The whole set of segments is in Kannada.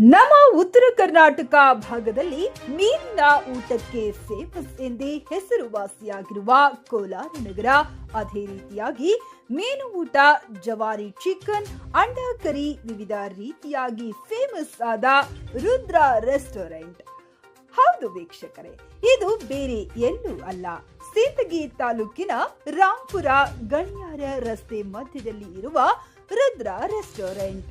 ನಮ್ಮ ಉತ್ತರ ಕರ್ನಾಟಕ ಭಾಗದಲ್ಲಿ ಮೀನಿನ ಊಟಕ್ಕೆ ಫೇಮಸ್ ಎಂದೇ ಹೆಸರುವಾಸಿಯಾಗಿರುವ ಕೋಲಾರ ನಗರ, ಅದೇ ರೀತಿಯಾಗಿ ಮೀನು ಊಟ, ಜವಾರಿ ಚಿಕನ್, ಅಂಡ ಕರಿ ವಿವಿಧ ರೀತಿಯಾಗಿ ಫೇಮಸ್ ಆದ ರುದ್ರ ರೆಸ್ಟೋರೆಂಟ್ ಹೌದು ವೀಕ್ಷಕರೇ, ಇದು ಬೇರೆ ಎಲ್ಲೂ ಅಲ್ಲ. ಸೀತಗಿ ತಾಲೂಕಿನ ರಾಂಪುರ ಗಣಿಯಾರ ರಸ್ತೆ ಮಧ್ಯದಲ್ಲಿ ಇರುವ ರುದ್ರ ರೆಸ್ಟೋರೆಂಟ್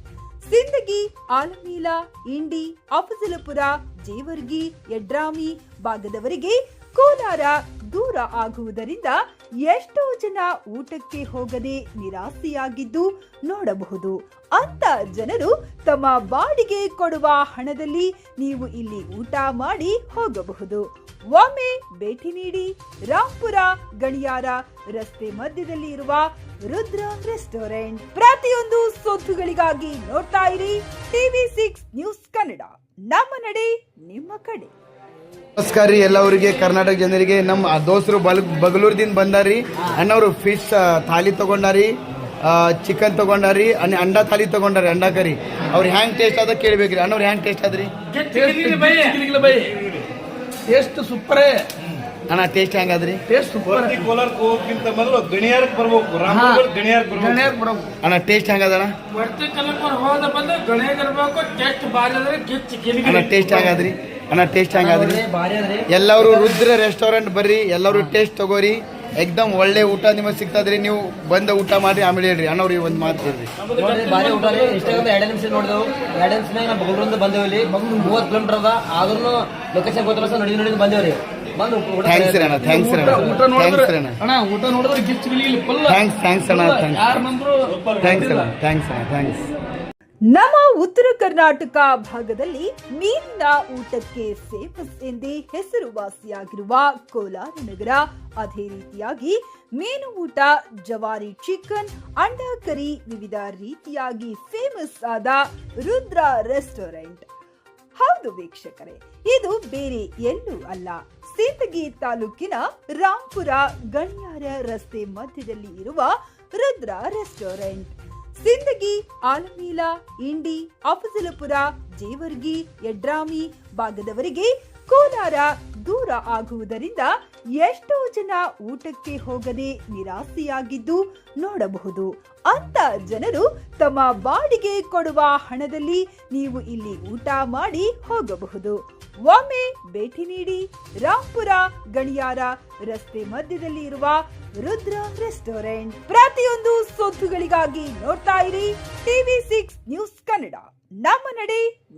ಸಿಂದಗಿ ಆಲಮೀಲ ಇಂಡಿ ಅಫಜಲಪುರ ಜೇವರ್ಗಿ ಯಡ್ರಾಮಿ ಭಾಗದವರಿಗೆ ಕೋಲಾರ ದೂರ ಆಗುವುದರಿಂದ ಎಷ್ಟೋ ಜನ ಊಟಕ್ಕೆ ಹೋಗದೆ ನಿರಾಸೆಯಾಗಿದ್ದು ನೋಡಬಹುದು. ಅಂತ ಜನರು ತಮ್ಮ ಬಾಡಿಗೆ ಕೊಡುವ ಹಣದಲ್ಲಿ ನೀವು ಇಲ್ಲಿ ಊಟ ಮಾಡಿ ಹೋಗಬಹುದು. ಒಮ್ಮೆ ಭೇಟಿ ನೀಡಿ ರಾಂಪುರ ಗಣಿಯಾರ ರಸ್ತೆ ಮಧ್ಯದಲ್ಲಿ ಇರುವ ರುದ್ರ ರೆಸ್ಟೋರೆಂಟ್. ಪ್ರತಿಯೊಂದು ಸುದ್ದಿಗಳಿಗಾಗಿ ನೋಡ್ತಾ ಇರಿ. TV six news Kannada. ನಮ್ಮ ನಡೆ, ನಿಮ್ಮ ಕಡೆ. ನಮಸ್ಕಾರ ರೀ ಎಲ್ಲವರಿಗೆ ಕರ್ನಾಟಕ ಜನರಿಗೆ. ನಮ್ಮ ದೋಸ್ತರು ಬಲ್ ಬಗಲೂರ್ದಿಂದ ಬಂದಾರಿ ಅಣ್ಣವರು ಫಿಶ್ ಥಾಲಿ ತಗೊಂಡಾರಿ ಚಿಕನ್ ತಗೊಂಡಾರಿ ಅನ್ನ ಅಂಡ ಥಾಲಿ ತಗೊಂಡಾರಿ ಅಂಡ ಕರಿ. ಅವ್ರು ಹ್ಯಾಂಗ್ ಟೇಸ್ಟ್ ಅದ ಕೇಳ್ಬೇಕ್ರಿ. ಅಣ್ಣವ್ರು ಹ್ಯಾಂಗ್ ಟೇಸ್ಟ್ ಅದ್ರಿ ಟೇಸ್ಟ್ ಸೂಪರ್ ಅಣ್ಣ ಟೇಸ್ಟ್ ಹೆಂಗ್ ಅದ್ರಿ ಟೇಸ್ಟ್ ಸೂಪರ್ ಕೋಲಾರಕ್ಕೆ ಹೋಗೋಕ್ಕಿಂತ ಮೊದಲು ಗಣಿಯಾರಕ್ಕೆ ಬರ್ಬೇಕು. ರಾಮನಗರ ಗಣಿಯಾರಕ್ಕೆ ಬರ್ಬೇಕು. ಅಣ್ಣ ಟೇಸ್ಟ್ ಹೆಂಗ್ ಅದಣ್ಣ ಬರ್ತಿ ಕಲಪುರ ಹೋದ ಬಂದು ಗಣಿಯಾಗ ಇರ್ಬೇಕು ಟೇಸ್ಟ್ ಬಾರಿ ಅಂದ್ರೆ ಗಿಚ್ಚಿ ಗಿಲಿ ಅಣ್ಣ ಟೇಸ್ಟ್ ಹೆಂಗ್ ಅದ್ರಿ ಅಣ್ಣ ಟೇಸ್ಟ್ ಹಂಗಾದ್ರಿ ಎಲ್ಲರೂ ರುದ್ರ ರೆಸ್ಟೋರೆಂಟ್ ಬರ್ರಿ ಎಲ್ಲರೂ ಟೇಸ್ಟ್ ತಗೋರಿ. ಎಕ್ದಮ್ ಒಳ್ಳೆ ಊಟ ನಿಮಗೆ ಸಿಗ್ತದ್ರಿ ನೀವು ಬಂದ ಊಟ ಮಾಡಿ ಆಮೇಲೆ ಹೇಳ್ರಿ ಅಣ್ಣವ್ರಿಗೆ ಒಂದು ಮಾತು ಹೇಳ್ರಿ. ಬಾರಿ ಭಾರಿ ಊಟ ರೀ ಇನ್ಸ್ಟಾಗ್ರಾಮ್ ಎರಡು ನಿಮಿಷ ನೋಡಿದೆವು. ಎರಡು ನಿಮಿಷನಾಗ ನಾವು ಬಗಲ್ರಿಂದ ಬಂದೇವು ಇಲ್ಲಿ. ಮೂವತ್ತು ಕಿಲೋಮೀಟರ್ ಅದ. ಆದ್ರೂ ಲೊಕೇಶನ್ ಗೊತ್ತಿಲ್ಲ ಸರ್ ನಡಿ ನೋಡಿ ಬಂದೇವ್ರಿ ಬಂದು ಊಟ ಥ್ಯಾಂಕ್ಸ್ ರೀ ಅಣ್ಣ ಥ್ಯಾಂಕ್ಸ್ ಅಣ್ಣ. ಥ್ಯಾಂಕ್ಸ್ ಅಣ್ಣ. ಫುಲ್ ಥ್ಯಾಂಕ್ಸ್ ಥ್ಯಾಂಕ್ಸ್ ಅಣ್ಣ ಥ್ಯಾಂಕ್ಸ್ ಥ್ಯಾಂಕ್ಸ್ ಅಣ್ಣ ಥ್ಯಾಂಕ್ಸ್ ಅಣ್ಣ ಥ್ಯಾಂಕ್ಸ್ ನಮ್ಮ ಉತ್ತರ ಕರ್ನಾಟಕ ಭಾಗದಲ್ಲಿ ಮೀನಿನ ಊಟಕ್ಕೆ ಫೇಮಸ್ ಎಂದೇ ಹೆಸರುವಾಸಿಯಾಗಿರುವ ಕೋಲಾರ ನಗರ, ಅದೇ ರೀತಿಯಾಗಿ ಮೀನು ಊಟ, ಜವಾರಿ ಚಿಕನ್ ಅಂಡ ಕರಿ ವಿವಿಧ ರೀತಿಯಾಗಿ ಫೇಮಸ್ ಆದ ರುದ್ರ ರೆಸ್ಟೋರೆಂಟ್ ಹೌದು ವೀಕ್ಷಕರೇ, ಇದು ಬೇರೆ ಎಲ್ಲೂ ಅಲ್ಲ. ಸೀತಗಿ ತಾಲೂಕಿನ ರಾಂಪುರ ಗಣ್ಯಾರ ರಸ್ತೆ ಮಧ್ಯದಲ್ಲಿ ಇರುವ ರುದ್ರ ರೆಸ್ಟೋರೆಂಟ್ ಸಿಂದಗಿ, ಆಲಮೀಲ, ಇಂಡಿ, ಅಫಜಲಪುರ, ಜೇವರ್ಗಿ ಯಡ್ರಾಮಿ ಭಾಗದವರಿಗೆ ಕೋಲಾರ ದೂರ ಆಗುವುದರಿಂದ ಎಷ್ಟೋ ಜನ ಊಟಕ್ಕೆ ಹೋಗದೆ ನಿರಾಸೆಯಾಗಿದ್ದು ನೋಡಬಹುದು. ಅಂತ ಜನರು ತಮ್ಮ ಬಾಡಿಗೆ ಕೊಡುವ ಹಣದಲ್ಲಿ ನೀವು ಇಲ್ಲಿ ಊಟ ಮಾಡಿ ಹೋಗಬಹುದು. ಒಮ್ಮೆ ಭೇಟಿ ನೀಡಿ ರಾಂಪುರ ಗಣಿಯಾರ ರಸ್ತೆ ಮಧ್ಯದಲ್ಲಿ ಇರುವ ರುದ್ರ ರೆಸ್ಟೋರೆಂಟ್. ಪ್ರತಿಯೊಂದು ಸುದ್ದಿಗಳಿಗಾಗಿ ನೋಡ್ತಾ ಇರಿ. TV six news Kannada. ನಮ್ಮ ನಡೆ